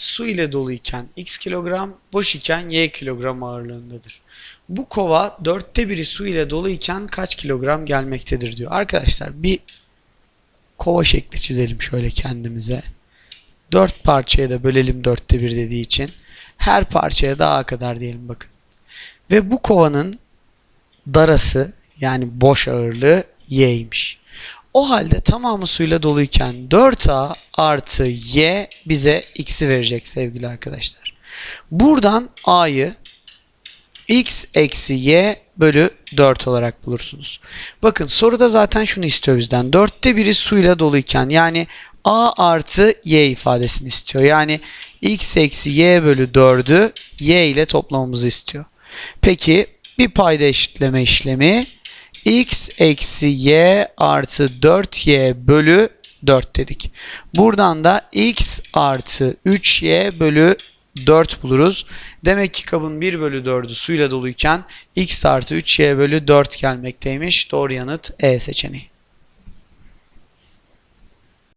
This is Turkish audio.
su ile dolu iken x kilogram, boş iken y kilogram ağırlığındadır. Bu kova dörtte biri su ile dolu iken kaç kilogram gelmektedir diyor. Arkadaşlar bir kova şekli çizelim şöyle kendimize. Dört parçaya da bölelim dörtte bir dediği için. Her parçaya da a kadar diyelim bakın. Ve bu kovanın darası yani boş ağırlığı y'ymiş. O halde tamamı suyla doluyken 4a artı y bize x'i verecek sevgili arkadaşlar. Buradan a'yı x eksi y bölü 4 olarak bulursunuz. Bakın soruda zaten şunu istiyor bizden. Dörtte biri suyla doluyken yani a artı y ifadesini istiyor. Yani x eksi y bölü 4'ü y ile toplamamızı istiyor. Peki bir payda eşitleme işlemi x eksi y artı 4y bölü 4 dedik. Buradan da x artı 3y bölü 4 buluruz. Demek ki kabın 1 bölü 4'ü suyla doluyken x artı 3y bölü 4 gelmekteymiş. Doğru yanıt E seçeneği.